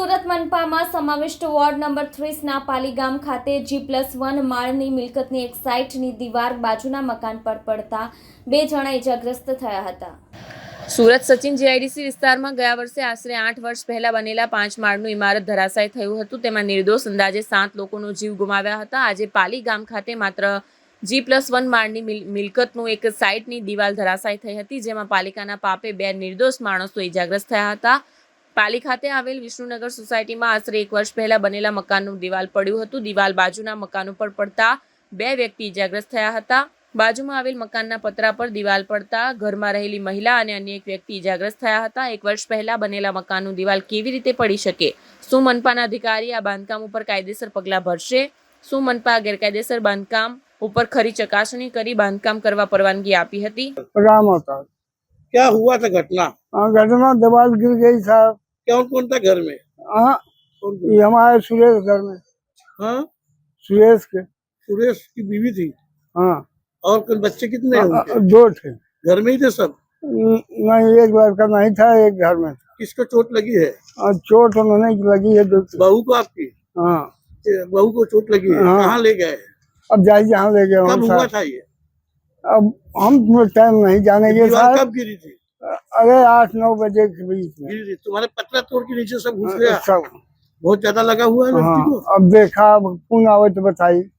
સુરત મનપામાં સમાવિષ્ટ ward number ત્રીસના Paligam ખાતે G plus one માળની મિલકતની એક સાઇટની દીવાર બાજુના મકાન પર પડતા બે જણા ઇજાગ્રસ્ત થયા હતા. સુરત સચિન જીઆઈડીસી વિસ્તારમાં ગયા વર્ષે આશરે આઠ વર્ષ પહેલા બનેલા પાંચ માળનું ઇમારત ધરાશાય થયું હતું. તેમાં નિર્દોષ અંદાજે સાત લોકોનો જીવ ગુમાવ્યા હતા. આજે પાલી ગામ ખાતે માત્ર જી પ્લસ વન માળની મિલકતનું એક સાઇટની દિવાલ ધરાશાય થઈ હતી, જેમાં પાલિકાના પાપે બે નિર્દોષ માણસો ઇજાગ્રસ્ત થયા હતા. પાલી ખાતે આવેલ વિષ્ણુનગર સોસાયટીમાં આશરે એક વર્ષ પહેલા બનેલા મકાનનું દિવાલ પડ્યું હતું દિવાલ બાજુના મકાન ઉપર પડતા બે વ્યક્તિ ઇજાગ્રસ્ત થયા હતા બાજુમાં આવેલ મકાનના પતરા પર દિવાલ પડતા ઘરમાં રહેલી મહિલા અને અન્ય એક વ્યક્તિ ઇજાગ્રસ્ત થયા હતા એક વર્ષ પહેલા બનેલા મકાનનું દિવાલ કેવી રીતે પડી શકે શું મનપાના અધિકારી આ બાંધકામ ઉપર કાયદેસર પગલાં ભરશે શું મનપા ગેરકાયદેસર બાંધકામ ઉપર ખરી ચકાસણી કરી બાંધકામ કરવા પરવાનગી આપી હતી राम होता क्या हुआ था घटना हाँ घटना दीवार गिर गई साहब कौन कौन था घर में? हाँ? ये हमारे सुरेश घर में। हाँ? सुरेश के। सुरेश की बीवी थी? हाँ। और कोई बच्चे कितने हैं उनके? दो थे। घर में ही थे सब? नहीं एक बार का नहीं था एक घर में था। किसको चोट लगी है? और चोट उन्होंने लगी है बहू को आपकी? हाँ। बहू को चोट लगी है? हाँ। कहाँ ले गए? अब जाइए जहाँ ले गए कब हुआ था ये? अब हम टाइम नहीं जानेंगे दीवार साहब। कब गिरी थी? अरे आठ नौ बजे के बीच में गिरी थी तुम्हारे पतला तोड़ के नीचे सब घुस गया सब बहुत ज्यादा लगा हुआ है लड़की हाँ को अब देखा अब पुनः आवे तो बताइए